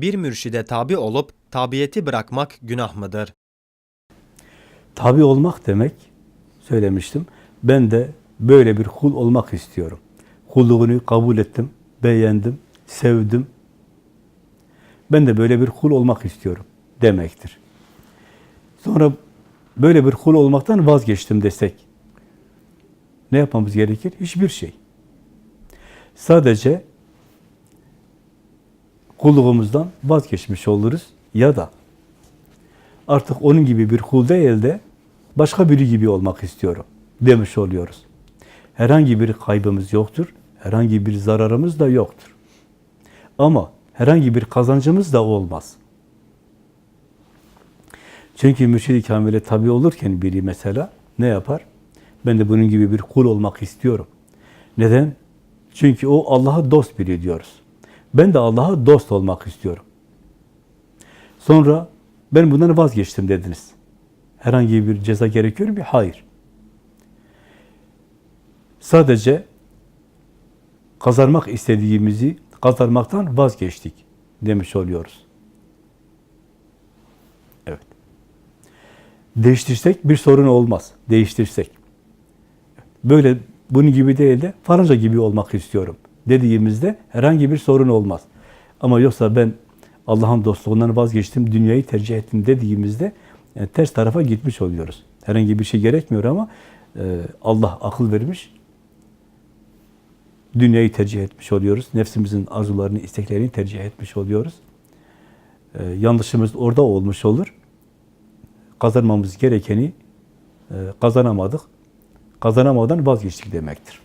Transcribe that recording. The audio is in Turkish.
Bir mürşide tabi olup tabiyeti bırakmak günah mıdır? Tabi olmak demek, söylemiştim, ben de böyle bir kul olmak istiyorum. Kulluğunu kabul ettim, beğendim, sevdim. Ben de böyle bir kul olmak istiyorum demektir. Sonra böyle bir kul olmaktan vazgeçtim desek, ne yapmamız gerekir? Hiçbir şey. Sadece kulluğumuzdan vazgeçmiş oluruz ya da artık onun gibi bir kul değil de başka biri gibi olmak istiyorum demiş oluyoruz. Herhangi bir kaybımız yoktur, herhangi bir zararımız da yoktur. Ama herhangi bir kazancımız da olmaz. Çünkü mürşid-i kamile tabi olurken biri mesela ne yapar? Ben de bunun gibi bir kul olmak istiyorum. Neden? Çünkü o Allah'a dost biri diyoruz. Ben de Allah'a dost olmak istiyorum. Sonra ben bundan vazgeçtim dediniz. Herhangi bir ceza gerekiyor mu? Hayır. Sadece kazanmak istediğimizi kazanmaktan vazgeçtik demiş oluyoruz. Evet. Değiştirsek bir sorun olmaz. Değiştirsek. Böyle bunun gibi değil de falanca gibi olmak istiyorum dediğimizde herhangi bir sorun olmaz. Ama yoksa ben Allah'ın dostluğundan vazgeçtim, dünyayı tercih ettim dediğimizde yani ters tarafa gitmiş oluyoruz. Herhangi bir şey gerekmiyor ama e, Allah akıl vermiş, dünyayı tercih etmiş oluyoruz. Nefsimizin arzularını, isteklerini tercih etmiş oluyoruz. E, yanlışımız orada olmuş olur. Kazanmamız gerekeni e, kazanamadık. Kazanamadan vazgeçtik demektir.